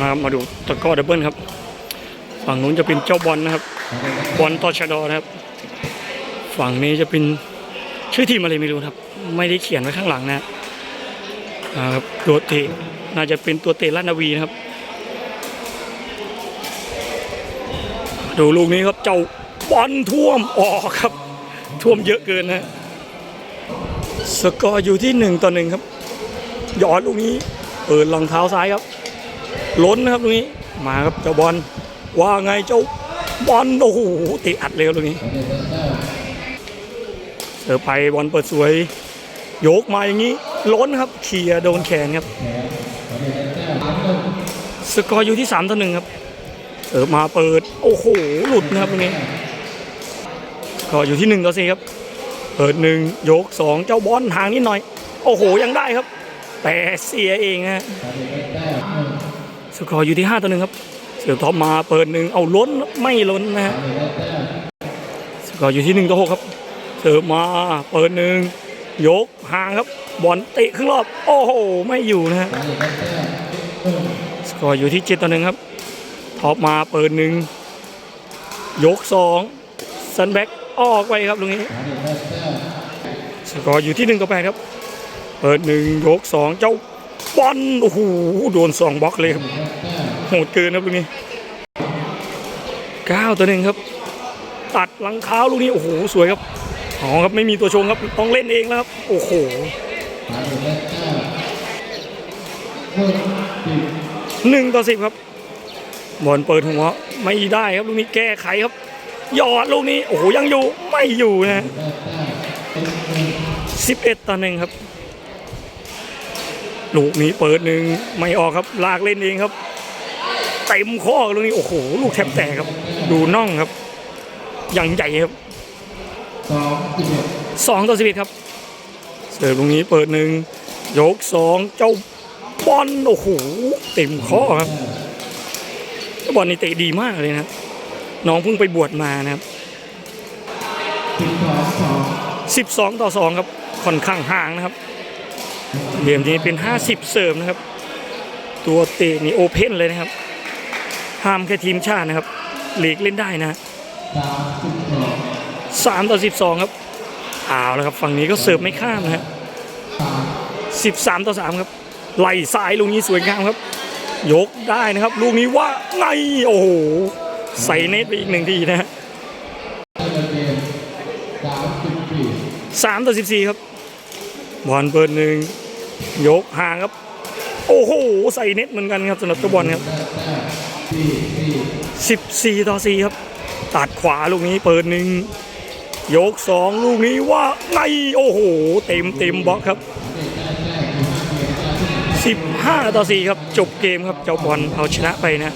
มามาดูตะก้อดับเบิลครับ ฝั่งนู้นจะเป็นเจ้าบอลนะครับ บอลตอชดอนะครับ ฝั่งนี้จะเป็นชื่อทีมอะไรไม่รู้ครับ ไม่ได้เขียนไว้ข้างหลังนะครับตัวเตะน่าจะเป็นตัวเตะลาดนาวีนะครับ ดูลูกนี้ครับเจ้าบอลท่วมออกครับ ท่วมเยอะเกินนะสกอร์อยู่ที่หนึ่งต่อหนึ่งครับหยอดลูกนี้เปิดรองเท้าซ้ายครับ ล้นนะครับลูกนี้มาครับเจ้าบอลว่าไงเจ้าบอลโอ้โหตะอัดเลยครับลูกนี้เสิร์ฟไปบอลเปิดสวย โยกมาอย่างนี้ ล้นครับเคลียโดนแขนครับ สกอร์อยู่ที่3ต่อหนึ่งครับเสิร์ฟมาเปิด โอ้โหหลุดนะครับตรงนี้ ก็อยู่ที่1ต่อ4ครับเปิดหนึ่งโยกสองเจ้าบอลห่างนิดหน่อย โอ้โหยังได้ครับ แต่เสียเองฮะ สกอร์อยู่ที่ 5 ต่อหนึ่งครับ เสือท็อปมาเปิดหนึ่งเอาล้นไม่ล้นนะฮะสกอร์อยู่ที่ 1 ต่อ 6 ครับเสิร์ฟมาเปิดหนึ่งยกห่างครับบอลเตะครึ่งรอบ โอ้โห ไม่อยู่นะฮะสกอร์อยู่ที่ 7 ต่อหนึ่งครับท็อปมาเปิดหนึ่งยกสองซันแบ็กออกไปครับตรงนี้สกอร์อยู่ที่หนึ่งต่อแปดครับ เปิดหนึ่งยกสองเจ้า บอลโอ้โหโดนสองบล็อกเลยครับโหดเกินครับตรงนี้เก้าต่อหนึ่งครับ ตัดหลังเท้าลูกนี้โอ้โหสวยครับอ๋อครับไม่มีตัวชงครับต้องเล่นเองแล้วครับโอ้โหหนึ่งต่อสิบครับบอลเปิดหัวไม่ได้ครับลูกนี้แก้ไขครับหยอดลูกนี้โอ้โหยังอยู่ไม่อยู่นะสิบเอ็ดต่อหนึ่งครับ ลูกนี้เปิดหนึ่งไม่ออกครับ ลากเล่นเองครับเต็มข้อลูกนี้โอ้โหลูกแทบแตกครับ ดูน่องครับอย่างใหญ่ครับสองต่อสิบเอ็ดครับเสิร์ฟตรงนี้เปิดหนึ่งยกสองเจ้าบอลโอ้โหเต็มข้อครับเจ้าบอลนี่เตะดีมากเลยนะน้องเพิ่งไปบวชมานะครับสิบสองต่อสองครับค่อนข้างห่างนะครับ เกมนี้เป็น 50 เสิร์ฟนะครับ ตัวเตะนี่โอเพ่นเลยนะครับ ห้ามแค่ทีมชาตินะครับหลีกเล่นได้นะสามต่อสิบสองครับเอาแล้วครับฝั่งนี้ก็เสิร์ฟไม่ข้ามนะฮะสิบสามต่อสามครับไหลซ้ายลูกนี้สวยงามครับ ยกได้นะครับ ลูกนี้ว่าไงโอ้โหใส่เน็ตไปอีกหนึ่งทีนะฮะสามต่อสิบสี่ครับ บอลเปิดหนึ่งยกห่างครับ โอ้โห ใส่เน็ตเหมือนกันครับสำหรับเจ้าบอลครับ14 ต่อ 4 ครับ ตัดขวาลูกนี้เปิดหนึ่งยกสองลูกนี้ว่าไงโอ้โห เต็มเต็มบล็อกครับ 15 ต่อ 4 ครับ จบเกมครับ เจ้าบอลเอาชนะไปนะ